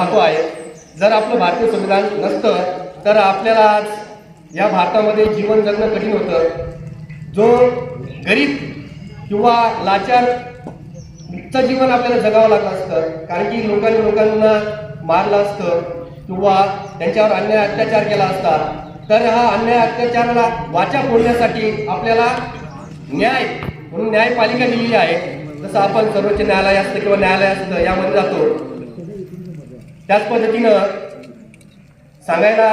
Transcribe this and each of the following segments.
राहतो आहे. जर आपलं भारतीय संविधान नसतं तर आपल्याला आज या भारतामध्ये जीवन जगणं कठीण होतं. जो गरीब किंवा लाचार चं जीवन आपल्याला जगावं लागलं असतं कारण की लोकांनी लोकांना मारलं असतं किंवा त्यांच्यावर अन्याय अत्याचार केला असता तर हा अन्याय अत्याचाराला वाचा फोडण्यासाठी आपल्याला न्याय म्हणून न्यायपालिका दिलेली आहे. जसं आपण सर्वोच्च न्यायालय असतं किंवा न्यायालय असतं यामध्ये जातो. त्याच पद्धतीनं सांगायला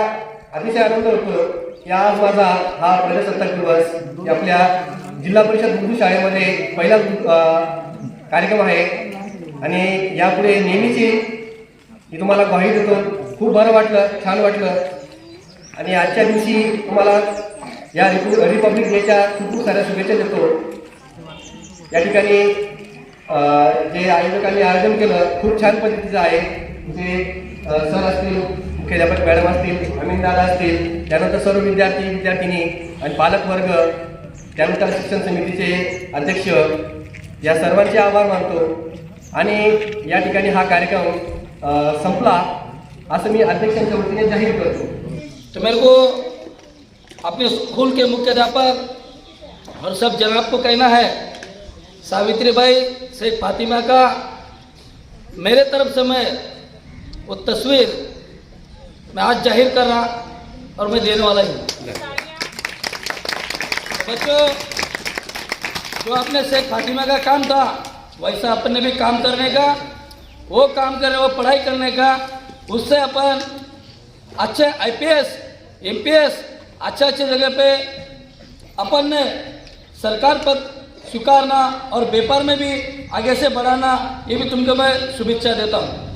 अतिशय आनंद होतो. की आज माझा हा प्रजासत्ताक दिवस. आपल्या जिल्हा परिषद उर्दू शाळेमध्ये पहिला कार्यक्रम आहे. आणि यापुढे नेहमीची मी तुम्हाला ग्वाही देतो. खूप बरं वाटलं छान वाटलं. आणि आजच्या दिवशी तुम्हाला या रिपु रिपब्लिक डेच्या खूप खूप साऱ्या शुभेच्छा देतो. या ठिकाणी जे आयोजकांनी आयोजन केलं खूप छान पद्धतीचं आहे. जे सर असतील मुख्याध्यापक मॅडम असतील अमीन दादा असतील त्यानंतर सर्व विद्यार्थी विद्यार्थिनी आणि पालकवर्ग त्यानंतर शिक्षण समितीचे अध्यक्ष या सर्वांचे आभार मानतो. आणि या ठिकाणी हा कार्यक्रम संपला असं मी अध्यक्षांच्या वतीने जाहीर करतो. तो मेरे को अपने स्कूल के मुख्याध्यापक और सब जनाब को कहना है सावित्री बाई शेख फातिमा का मेरे तरफ से मैं वो तस्वीर मैं आज ज़ाहिर कर रहा और मैं देने वाला ही। बच्चों, जो अपने शेख फातिमा का काम था वैसा अपन ने भी काम करने का, वो काम करने वो पढ़ाई करने का, उससे अपन अच्छे आईपीएस एमपीएस अच्छे अच्छे जगह पे अपन ने सरकार पद स्वीकारना और व्यापार में भी आगे से बढ़ाना, ये भी तुमको मैं शुभेच्छा देता हूँ